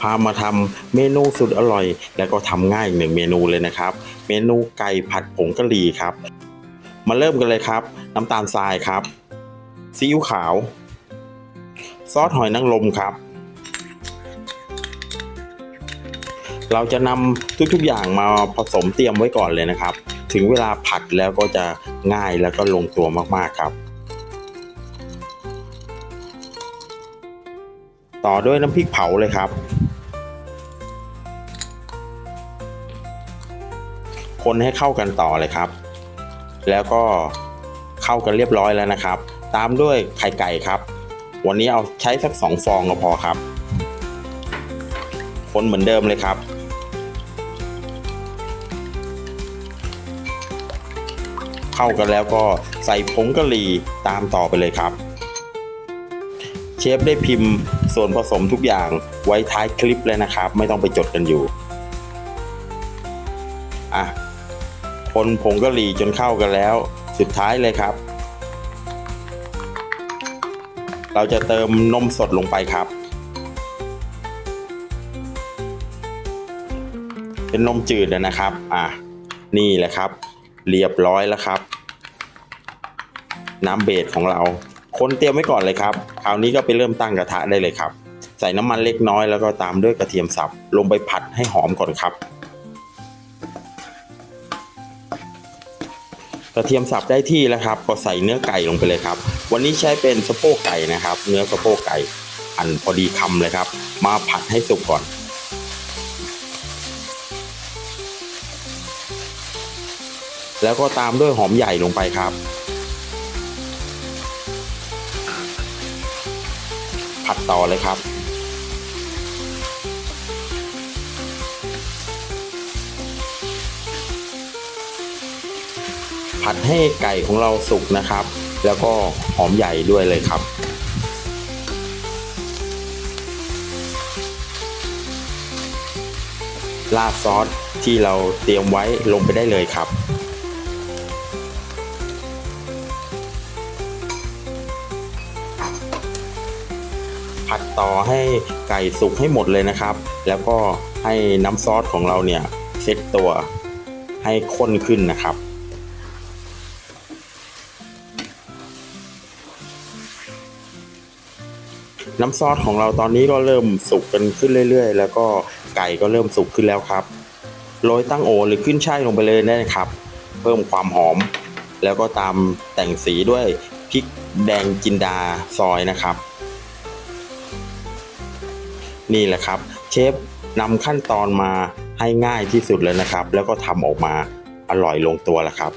พามาทำเมนูสุดอร่อย แล้วก็ทำง่ายหนึ่งเมนูเลยนะครับ เมนูไก่ผัดผงกะหรี่ครับ มาเริ่มกันเลยครับ น้ำตาลทรายครับซีอิ๊วขาว ซอสหอยนางรมครับ เราจะนำทุกๆอย่างมาผสมเตรียมไว้ก่อนเลยนะครับ ถึงเวลาผัดแล้วก็จะง่ายแล้วก็ลงตัวมากๆครับ ต่อด้วยน้ำพริกเผาเลยครับ คนให้เข้ากันต่อเลยครับ แล้วก็เข้ากันเรียบร้อยแล้วนะครับ ตามด้วยไข่ไก่ครับ วันนี้เอาใช้สักสองฟองก็พอครับ คนเหมือนเดิมเลยครับเข้ากันแล้วก็ใส่ผงกะหรี่ตามต่อไปเลยครับ เชฟได้พิมพ์ส่วนผสมทุกอย่างไว้ท้ายคลิปเลยนะครับ ไม่ต้องไปจดกันอยู่อะคนผงกะหรี่จนเข้ากันแล้ว สุดท้ายเลยครับ เราจะเติมนมสดลงไปครับ เป็นนมจืดนะครับ อะนี่แหละครับ เรียบร้อยแล้วครับ น้ำเบสของเรา คนเตรียมไว้ก่อนเลยครับ คราวนี้ก็ไปเริ่มตั้งกระทะได้เลยครับ ใส่น้ำมันเล็กน้อยแล้วก็ตามด้วยกระเทียมสับลงไปผัดให้หอมก่อนครับ กระเทียมสับได้ที่แล้วครับ ก็ใส่เนื้อไก่ลงไปเลยครับ วันนี้ใช้เป็นสะโพกไก่นะครับ เนื้อสะโพกไก่อันพอดีคำเลยครับ มาผัดให้สุกก่อนแล้วก็ตามด้วยหอมใหญ่ลงไปครับ ผัดต่อเลยครับผัดให้ไก่ของเราสุกนะครับ แล้วก็หอมใหญ่ด้วยเลยครับ ราดซอสที่เราเตรียมไว้ลงไปได้เลยครับ ผัดต่อให้ไก่สุกให้หมดเลยนะครับ แล้วก็ให้น้ำซอสของเราเนี่ยเซ็ตตัวให้ข้นขึ้นนะครับ น้ำซอสของเราตอนนี้ก็เริ่มสุกกันขึ้นเรื่อยๆ แล้วก็ไก่ก็เริ่มสุกขึ้นแล้วครับโรยตั้งโอหรือขึ้นช่ายลงไปเลยได้นะครับ เพิ่มความหอม แล้วก็ตามแต่งสีด้วยพริกแดงจินดาซอยนะครับ นี่แหละครับ เชฟนำขั้นตอนมาให้ง่ายที่สุดเลยนะครับ แล้วก็ทำออกมาอร่อยลงตัวแล้วครับ